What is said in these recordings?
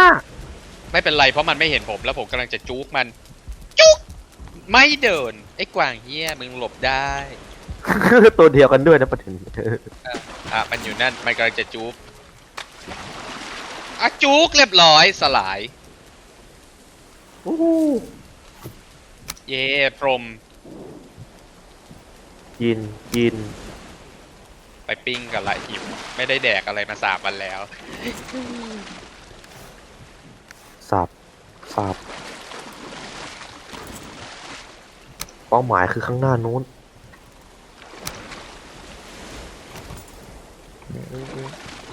หน้าไม่เป็นไรเพราะมันไม่เห็นผมแล้วผมกำลังจะจุกมัน จุกไม่เดิน ไอ้กวางเฮียมึงหลบได้ตัวเดียวกันด้วยนะประเด็นอะมันอยู่นั่นมันกำลังจะจุกอะจุกเรียบร้อยสลายโอ้โหเย่พรมกินกินไปปิ้งกันละหิวไม่ได้แดกอะไรมาสามวันแล้ว สับสับเป้าหมายคือข้างหน้านู้น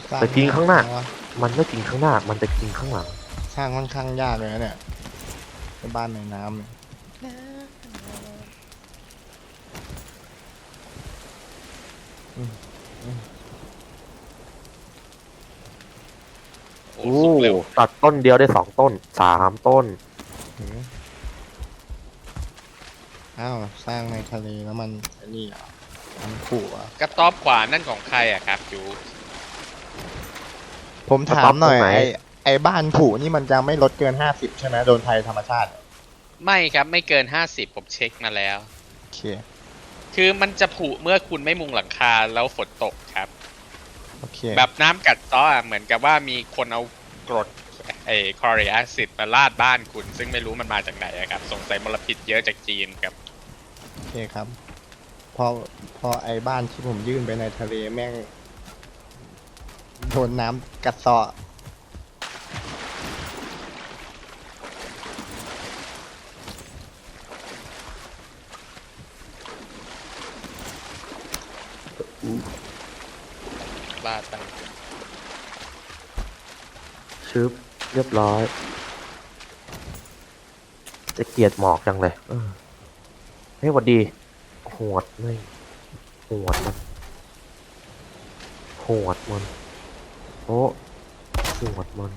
สร้แต่จริงข้างหน้าวะมันไม่กินข้างหน้า มันจะกินข้างหลัง สร้างค่อนข้างยากเลยนะเนี่ยเป็นบ้านในน้ำเนี่ยโอ้โสุกเร็วตัดต้นเดียวได้สองต้นสามต้น หืออ้าว สร้างในทะเลแล้วมันไอ้นี่เหรอะมันขู่อะกระต๊อบขวานั่นของใครอะครับจูผมถามหน่อย ตรงไหน ไอ้ไอ้บ้านขู่นี่มันจะไม่ลดเกินห้าสิบใช่ไหมโดนภัยธรรมชาติ ไม่ครับไม่เกิน50ผมเช็คมาแล้ว โอเค คือมันจะผุเมื่อคุณไม่มุงหลังคาแล้วฝนตกครับ โอเค แบบน้ำกัดเซ้ออะเหมือนกับว่ามีคนเอา กรดไอ้คอริแอซิดมาลาดบ้านคุณ ซึ่งไม่รู้มันมาจากไหนอะครับ สงสัยมลพิษเยอะจากจีนครับ โอเคครับ พอพอไอ้บ้านที่ผมยื่นไปในทะเลแม่งโดนน้ำกัดเซาะ ลาดไป ชึบเรียบร้อย จะเกลียดหมอกจังเลยเออเฮ้ยหวัดดีหวดไม่หวดมันหวดมันโอ้หวดมัน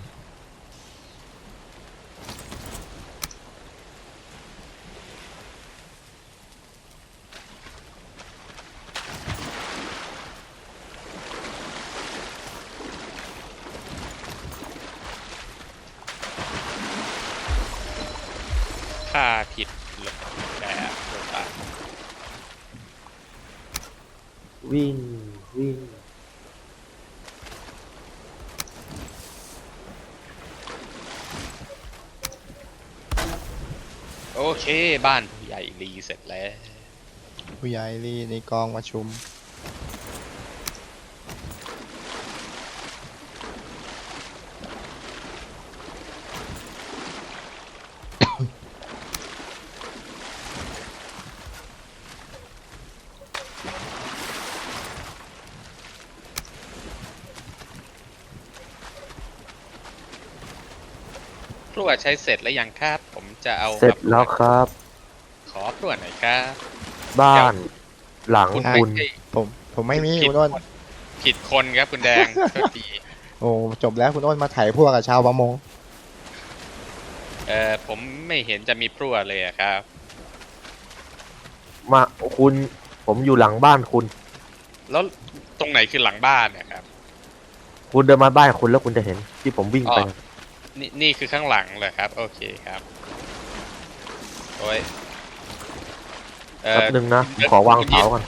ค่าผิดเลยแบบโดนตัด วิ่งวิ่งโอเค บ้านผู้ใหญ่รีเสร็จแล้ว ผู้ใหญ่รีในกองประชุม รวดใช้เสร็จแล้วยังครับ ผมจะเอาเสร็จแล้วครับ ขอพรวดหน่อยครับ บ้านหลังคุณคุณไม่ใช่ผมผมไม่มีผิดคุณอ้นคนผิดคนครับคุณแดงโทษทีโอ้จบแล้วคุณอ้นมาไถ่พวกกับชาวประมงเออผมไม่เห็นจะมีพรวดเลยอะครับ มาคุณ ผมอยู่หลังบ้านคุณ แล้วตรงไหนคือหลังบ้านเนะครับ คุณเดินมาบ้านคุณแล้วคุณจะเห็นที่ผมวิ่งไปอ๋อ นี่นี่คือข้างหลังเลยครับ โอเคครับโอ้ยเอแป๊อบนึงนะผมขอวางเสาก่อน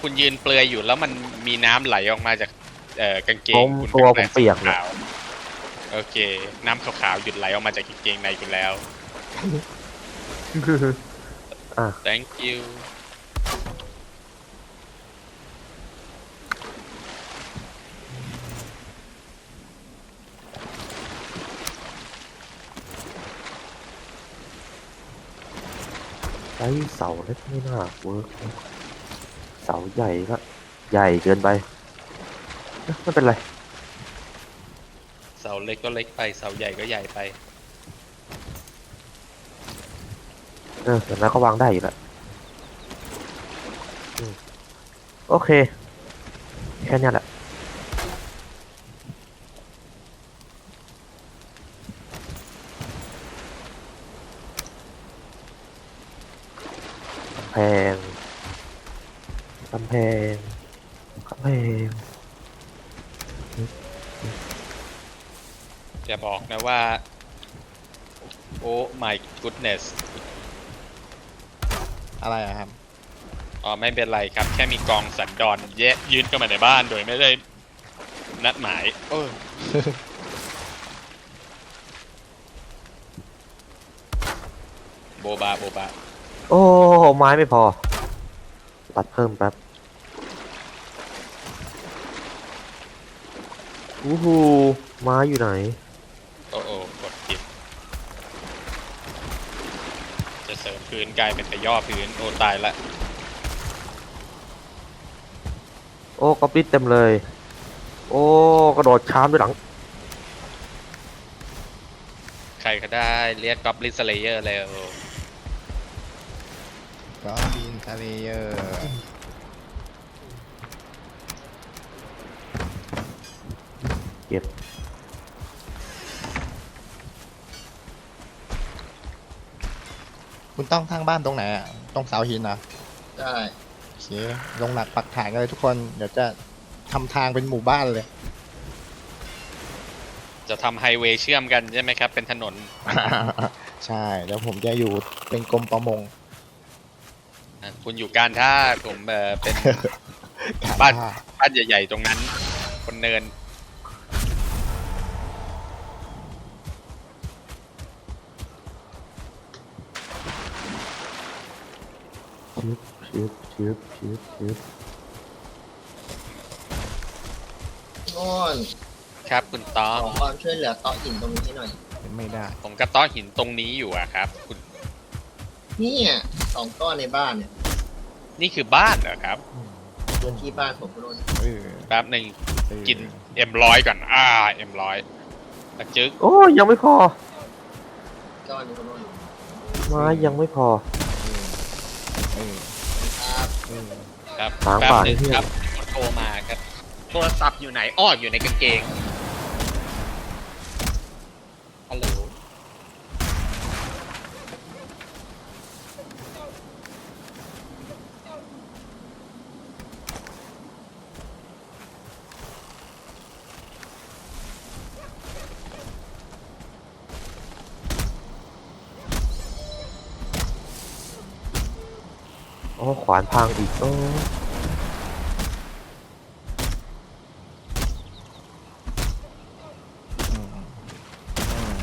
คุณยืนเปลือยอยู่แล้วมันมีน้ำไหลออกมาจากเอ่อกางเกผงมคุณตัวผมเปียกเนี่ยขาวโอเค น้ำขาวๆหยุดไหลออกมาจากกางเกงในคุณแล้ว อะ thank you ใช้เสาเล็กไม่น่าเวิร์กนะเสาใหญ่ก็ใหญ่เกินไปเอ๊ะไม่เป็นไร เสาเล็กก็เล็กไป เสาใหญ่ก็ใหญ่ไป เอออย่างนั้นก็วางได้อยู่แล้วอืมโอเค แค่เนี้ยแหละ แพงกำแพงกำแพงอย่าบอกนะว่า โอ้ my goodness อะไรอะครับ อ๋อ ไม่เป็นไรครับ แค่มีกองสันดอนแยะยืนเข้ามาในบ้านโดยไม่ได้นัดหมาย เออ โบบา โบบา โอ้ ไม้ไม่พอ ตัดเพิ่มแป๊บอู้หูไม้อยู่ไหน โอ้โอ้กดผิดจะเสริมพื้นกลายเป็นไปย่อพื้น โอ้ตายละ โอ้กอบลิดเต็มเลย โอ้กระโดดชามด้วยหลัง ใครก็ได้เรียกกอบลิสเลเยอร์เร็วก็บินทะ เลเยอร์เก็บคุณต้องทางบ้านตรงไหนอะตรงเสาหินนะได้โอเคลงหลักปักฐานกันเลยทุกคน เดี๋ยวจะทำทางเป็นหมู่บ้านเลย จะทำไฮเวย์เชื่อมกันใช่ไหมครับ เป็นถนน ใช่ แล้วผมจะอยู่เป็นกรมประมงอะ คุณอยู่การท่าผมเออเป็นบ้านบ้านใหญ่ ๆ ตรงนั้นบนเนิน ชิบชิบชิบชิบชิบโน่นครับ คุณต้อของความช่วยเหลือต่อหินตรงนี้ให้หน่อยเป็นไม่ได้ ผมก็ต้อหินตรงนี้อยู่อะครับ คุณ เนี่ยสองก้อนในบ้านเนี่ย นี่คือบ้านเหรอครับพื้นที่บ้านผมโน่นเออแป๊บหนึ่งเออกินเอ็มร้อยก่อน อ่าเอ็มร้อยตะจึกโอ้ยังไม่พอ ก้อนนี้โน่นไม้ยังไม่พอ เออครับเออ ครับทางแป๊บป่าหนึ่งเนี่ยครับมีคนโทรมาครับ โทรศัพท์อยู่ไหนอ้ออยู่ในกางเกง โอ้ขวานพังอีกโอ้อือืม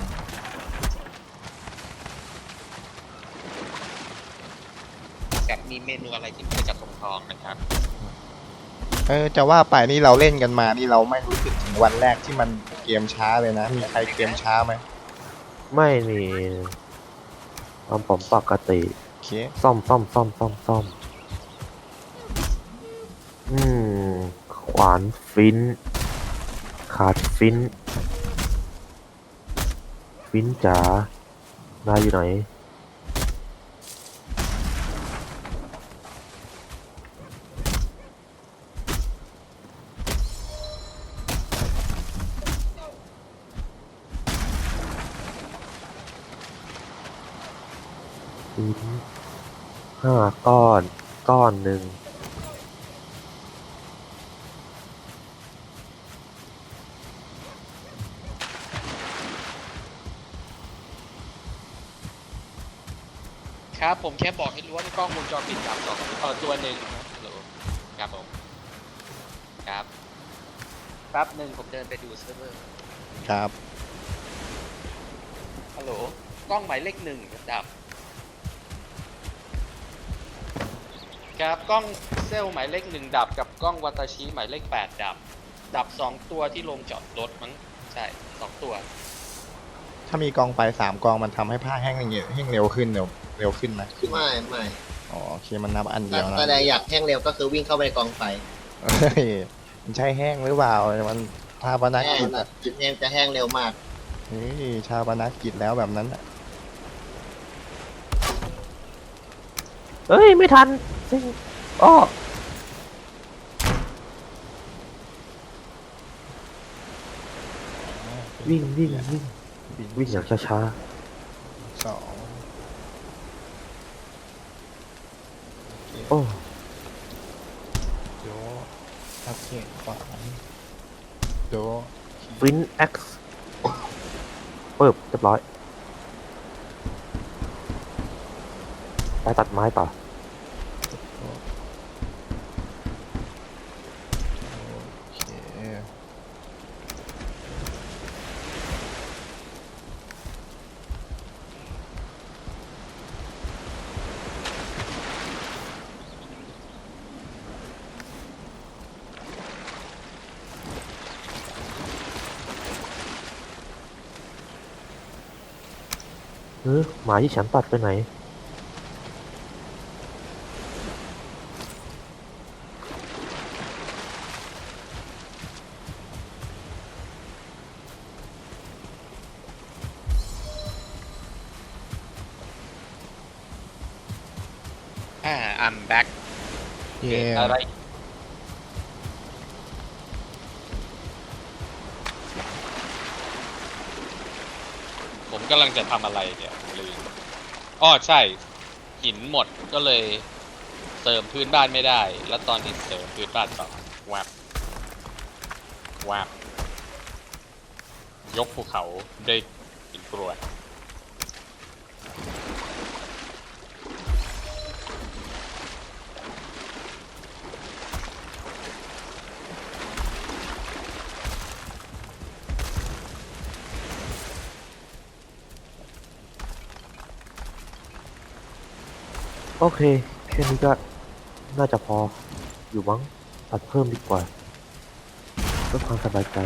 กับมีเมนูอะไรที่เป็นกระทงทองนะครับ เออจะว่าไปนี่เราเล่นกันมานี่เราไม่รู้สึกถึงวันแรกที่มันเกมช้าเลยนะ มีใครเกมช้าไหมไม่นี่ทำผมปกติ เคซ่อมซ่อมซ่อมซ่อมซ่อมอืม ขวานฟิน ขาดฟิน ฟินจ๋านายอยู่ไหน ฟิน ห้าก้อน ก้อนหนึ่งครับ ผมแค่บอกให้รู้ว่ามีกล้องวงจรปิดครับสองเออตัวหนึ่งนะฮัลโหลครับผมครับแป๊บหนึ่งผมเดินไปดูเซิร์ฟเวอร์ครับฮัลโหลกล้องหมายเลขหนึ่งดับ ครับกล้องเซลลหมายเลขหนึ่งดับกับกล้องวัตาชิหมายเลขแปดดับ ดับสองตัวที่ลงจอดรถมั้งใช่สองตัว ถ้ามีกองไฟสามกองมันทำให้ผ้าแห้งเร็วแห้งเร็วขึ้นเร็วเร็วขึ้นไหมไม่ไม่อ๋อโอเคมันนับอันเดีแต่ยวนะ แต่อยากแห้งเร็วก็คือวิ่งเข้าไปในกองไฟเฮ้ยมันใช่แห้งหรือเปล่ามันชาปนแห้งกิจนะอะจุดแห้งจะแห้งเร็วมาก เฮ้ยชาปนกิจแล้วแบบนั้นอะเอ้ย ไม่ทัน ซิงอ้อวิ่งวิ่งวิ่งวิ่งอย่างช้าสองๆโอ้โยทับเขตขวาโยฟินเอ็กซ์ปิบเรียบร้อยไปตัดไม้ต่อ เออหมาที่ฉันตัดไปไหน อ่า I'm back เย่ อะไร ผมกำลังจะทำอะไรเนี่ยลืมอ้อใช่ หินหมดก็เลยเสริมพื้นบ้านไม่ได้ แล้วตอนนี้เสริมพื้นบ้านต่อวับวับยกภูเขาด้วยหินกรวด โอเคแค่นี้ก็น่าจะพออยู่มั้งตัดเพิ่มดีกว่าเพื่อความสบายใจ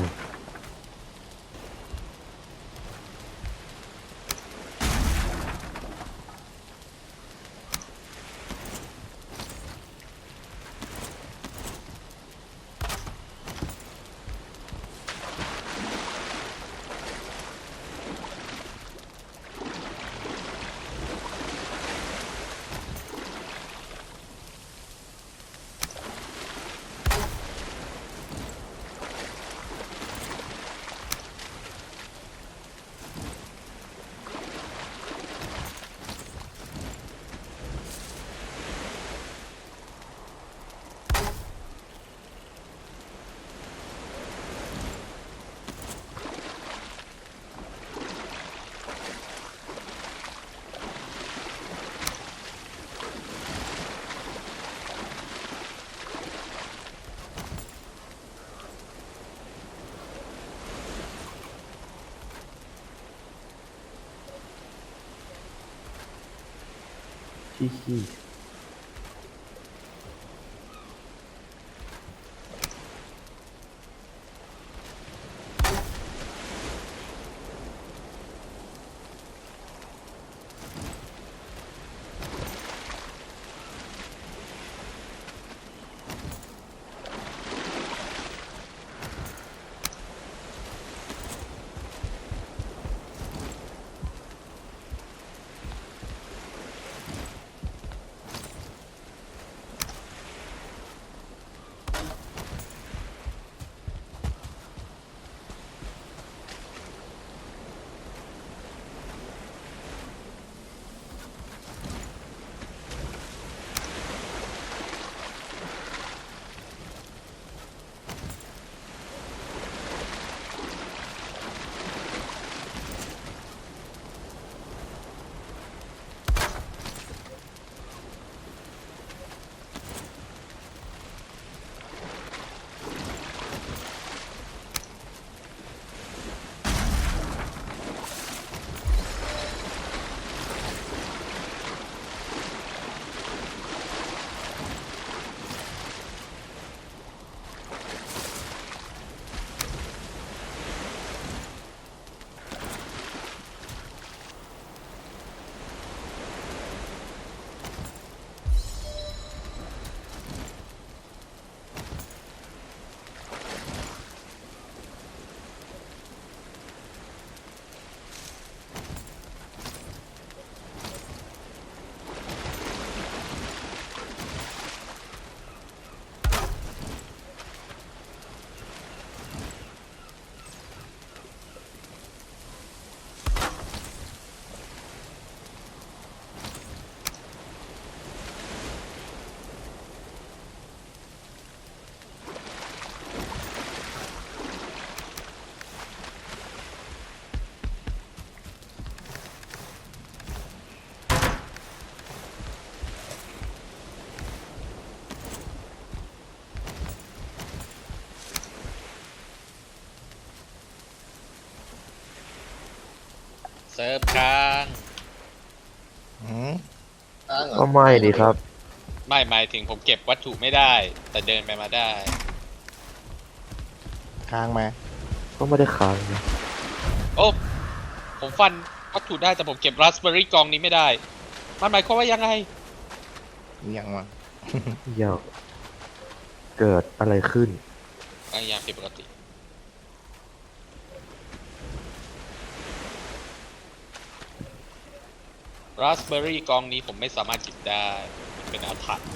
ขี้ขี้ เซิร์ฟค้างอืมอ้างเหรอก็ไม่ดีครับ ไม่หมายถึงผมเก็บวัตถุไม่ได้ แต่เดินไปมาได้ ค้างไหมก็ไม่ได้ค้างนะโอ้ ผมฟันวัตถุได้แต่ผมเก็บราสเบอร์รี่กองนี้ไม่ได้ มันหมายความว่ายังไง ยังวะอย่างเกิดอะไรขึ้นบางอย่างผิดปกติ ราสเบอร์รี่กองนี้ผมไม่สามารถจิบได้ เป็นอาถรรพ์